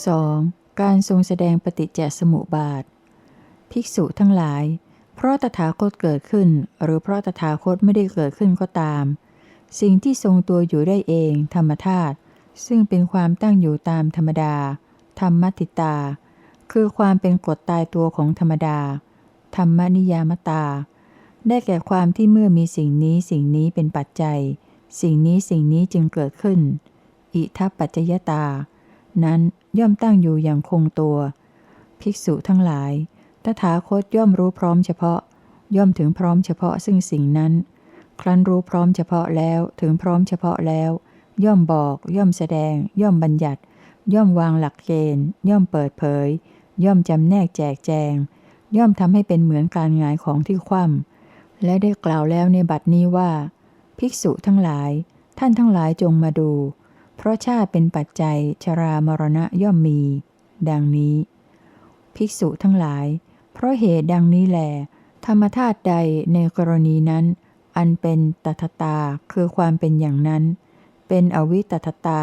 2. การทรงแสดงปฏิจจสมุปบาท ภิกษุทั้งหลาย เพราะตถาคตเกิดขึ้น หรือเพราะตถาคตไม่ได้เกิดขึ้นก็ตาม สิ่งที่ทรงตัวอยู่ได้เองธรรมธาตุซึ่งเป็นความตั้งอยู่ตามธรรมดา ธรรมติตา คือความเป็นกฎตายตัวของธรรมดา ธรรมนิยามตา ได้แก่ความที่เมื่อมีสิ่งนี้สิ่งนี้เป็นปัจจัย สิ่งนี้สิ่งนี้จึงเกิดขึ้น อิทัปปัจจยตา นั้นย่อมตั้งอยู่อย่างคงตัว ภิกษุทั้งหลาย ตถาคตย่อมรู้พร้อมเฉพาะ ย่อมถึงพร้อมเฉพาะซึ่งสิ่งนั้น ครั้นรู้พร้อมเฉพาะแล้วถึงพร้อมเฉพาะแล้ว ย่อมบอก ย่อมแสดง ย่อมบัญญัติ ย่อมวางหลักเกณฑ์ ย่อมเปิดเผย ย่อมจำแนกแจกแจง ย่อมทำให้เป็นเหมือนการงายของที่คว่ำและได้กล่าวแล้วในบัดนี้ว่า ภิกษุทั้งหลาย ท่านทั้งหลายจงมาดู เพราะชาติเป็นปัจจัยชรามรณะย่อมมี ดังนี้ ภิกษุทั้งหลาย เพราะเหตุดังนี้แหลธรรมธาตุใดในกรณีนั้น อันเป็นตถตาคือความเป็นอย่างนั้น เป็นอวิตถตา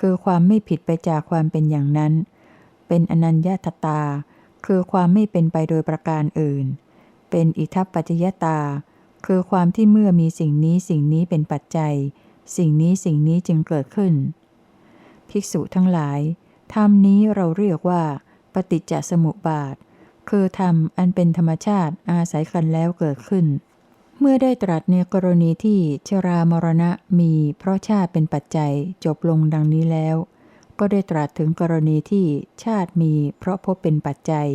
คือความไม่ผิดไปจากความเป็นอย่างนั้น เป็นอนัญญาตตา คือความไม่เป็นไปโดยประการอื่น เป็นอิทัปปัจจยตา คือความที่เมื่อมีสิ่งนี้สิ่งนี้เป็นปัจจัย สิ่งนี้สิ่งนี้จึงเกิดขึ้น ภิกษุทั้งหลายธรรมนี้เราเรียกว่า ปฏิจจสมุปบาท คือธรรมอันเป็นธรรมชาติอาศัยกันแล้วเกิดขึ้น เมื่อได้ตรัสในกรณีที่ชรามรณะมีเพราะชาติเป็นปัจจัยจบลงดังนี้แล้ว ก็ได้ตรัสถึงกรณีที่ชาติมีเพราะพบเป็นปัจจัย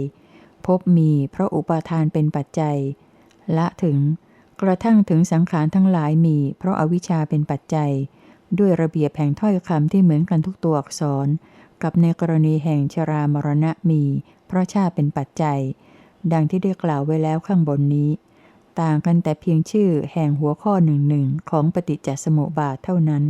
พบมีเพราะอุปาทานเป็นปัจจัย ละถึง กระทั่งถึงสังขารทั้งหลายมี เพราะอาวิชชาเป็นปัจจัย ด้วยระเบียบแห่งถ้อยคำที่เหมือนกันทุกตัวอักษร กับในกรณีแห่งชรามรณะมี เพราะชาเป็นปัจจัย ดังที่ได้กล่าวไว้แล้วข้างบนนี้ ต่างกันแต่เพียงชื่อแห่งหัวข้อหนึ่งหนึ่งของปฏิจจสมุปบาทเท่านั้น